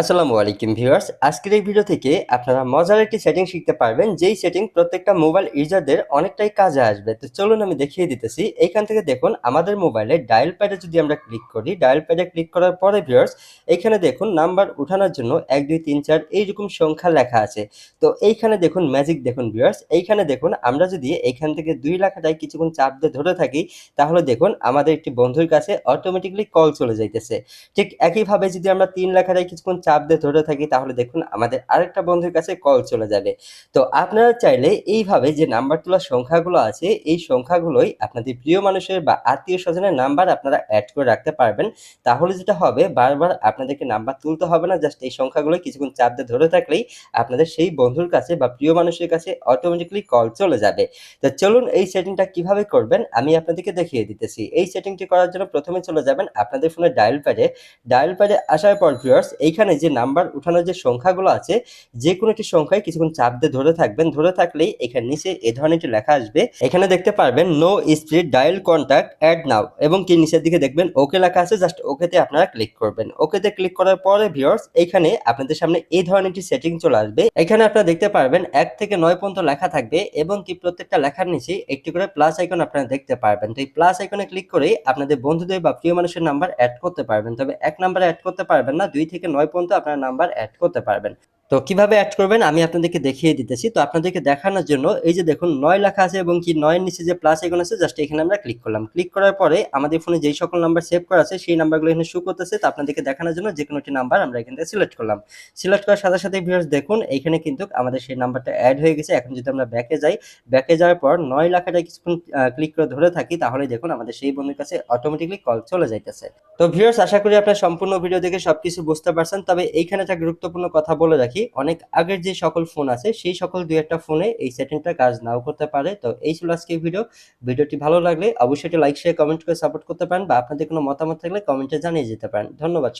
আসসালামু আলাইকুম ভিউয়ার্স। আজকের এই ভিডিও থেকে আপনারা মজার একটি সেটিং শিখতে পারবেন, যেই সেটিং প্রত্যেকটা মোবাইল ইউজারদের অনেকটাই কাজে আসবে। তো চলুন আমি দেখিয়ে দিতেছি। এইখান থেকে দেখুন, আমাদের মোবাইলে ডায়াল প্যাডে যদি আমরা ক্লিক করি ডায়াল প্যাডে ক্লিক করার পরে ভিউয়ার্স এখানে দেখুন নাম্বার উঠানোর জন্য এক, দুই, তিন, চার এইরকম সংখ্যা লেখা আছে। তো এইখানে দেখুন ম্যাজিক দেখুন ভিউয়ার্স। এইখানে দেখুন আমরা যদি এইখান থেকে দুই লেখাটায় কিছুক্ষণ চাপ দিয়ে ধরে থাকি, তাহলে দেখুন আমাদের একটি বন্ধুর কাছে অটোমেটিকলি কল চলে যাইতেছে। ঠিক একইভাবে যদি আমরা তিন লেখাটায় কিছুক্ষণ চাপ দিয়ে ধরে থাকি, তাহলে দেখুন আমাদের আরেকটা বন্ধুর কাছে কল চলে যাবে। তো আপনারা চাইলে এইভাবে যে নাম্বার তোলার সংখ্যাগুলো আছে, এই সংখ্যাগুলোই আপনাদের প্রিয় মানুষের বা আত্মীয় স্বজনের নাম্বার আপনারা অ্যাড করে রাখতে পারবেন। তাহলে যেটা হবে, বারবার আপনাদেরকে নাম্বার তুলতে হবে না জাস্ট এই সংখ্যাগুলো কিছুক্ষণ চাপ দিয়ে ধরে থাকলেই আপনাদের সেই বন্ধুর কাছে বা প্রিয় মানুষের কাছে অটোমেটিকলি কল চলে যাবে। তো চলুন এই সেটিংটা কীভাবে করবেন, আমি আপনাদেরকে দেখিয়ে দিতেছি। এই সেটিংটি করার জন্য প্রথমে চলে যাবেন আপনাদের ফোনের ডায়াল প্যাডে ডায়াল প্যাডে আসার পর ভিউয়ার্স এইখানে যে নাম্বার উঠানোর যে সংখ্যাগুলো আছে যে কোনো একটি সংখ্যায় কিছুক্ষণ চাপ দিয়ে ধরে থাকবেন। ধরে থাকলেই এখানে নিচে এই ধরনের একটি লেখা আসবে। এখানে দেখতে পারবেন no speed dial contact add নাও এবং কি নিচের দিকে দেখবেন ওকে লেখা আছে। জাস্ট ওকেতে আপনারা ক্লিক করবেন। ওকেতে ক্লিক করার পরে, ভিউয়ার্স এইখানে আপনাদের সামনে এই ধরনের একটি সেটিং চলে আসবে। এখানে আপনারা দেখতে পারবেন, এক থেকে নয় পর্যন্ত লেখা থাকবে এবং কি প্রত্যেকটা লেখার নিচে একটি করে প্লাস আইকন আপনারা দেখতে পারবেন। তো এই প্লাস আইকনে ক্লিক করে আপনাদের বন্ধুদের বা প্রিয় মানুষের নাম্বার অ্যাড করতে পারবেন। তবে এক নাম্বার অ্যাড করতে পারবেন না, দুই থেকে নয় পর্যন্ত আপনার নাম্বার অ্যাড করতে পারবেন। তো কীভাবে অ্যাড করবেন? আমি আপনাদেরকে দেখিয়ে দিতেছি। তো আপনাদেরকে দেখানোর জন্য এই যে দেখুন, নয় লেখা আছে এবং কি নয়ের নিচে যে প্লাস আইকন আছে জাস্ট এখানে আমরা ক্লিক করলাম। ক্লিক করার পরে আমাদের ফোনে যেই সকল নাম্বার সেভ করা আছে, সেই নাম্বারগুলো এখানে শো করতেছে। তো আপনাদেরকে দেখানোর জন্য যে কোনো একটি নাম্বার আমরা এখান থেকে সিলেক্ট করলাম। সিলেক্ট করার সাথে সাথে ভিউয়ার্স দেখুন এইখানে কিন্তু আমাদের সেই নাম্বারটা অ্যাড হয়ে গেছে। এখন যদি আমরা ব্যাকে যাই ব্যাকে যাওয়ার পর নয় লেখাটা কিছুক্ষণ ক্লিক করে ধরে থাকি, তাহলে দেখুন আমাদের সেই বন্ধুর কাছে অটোমেটিকলি কল চলে যাইতেছে। তো ভিউয়ার্স আশা করি আপনার সম্পূর্ণ ভিডিও দেখে সবকিছু বুঝতে পারছেন। তবে এইখানে একটা গুরুত্বপূর্ণ কথা বলে রাখি। অনেক আগের যে সকল ফোন আছে, সেই সকল দুই একটা ফোনে এই সেটিংটা কাজ নাও করতে পারে। তো এই ছিল আজকে ভিডিও ভিডিওটি ভালো লাগলে অবশ্যই লাইক শেয়ার কমেন্ট করে সাপোর্ট করতে পারেন বা আপনাদের কোনো মতামত থাকলে কমেন্টে জানিয়ে যেতে পারেন। ধন্যবাদ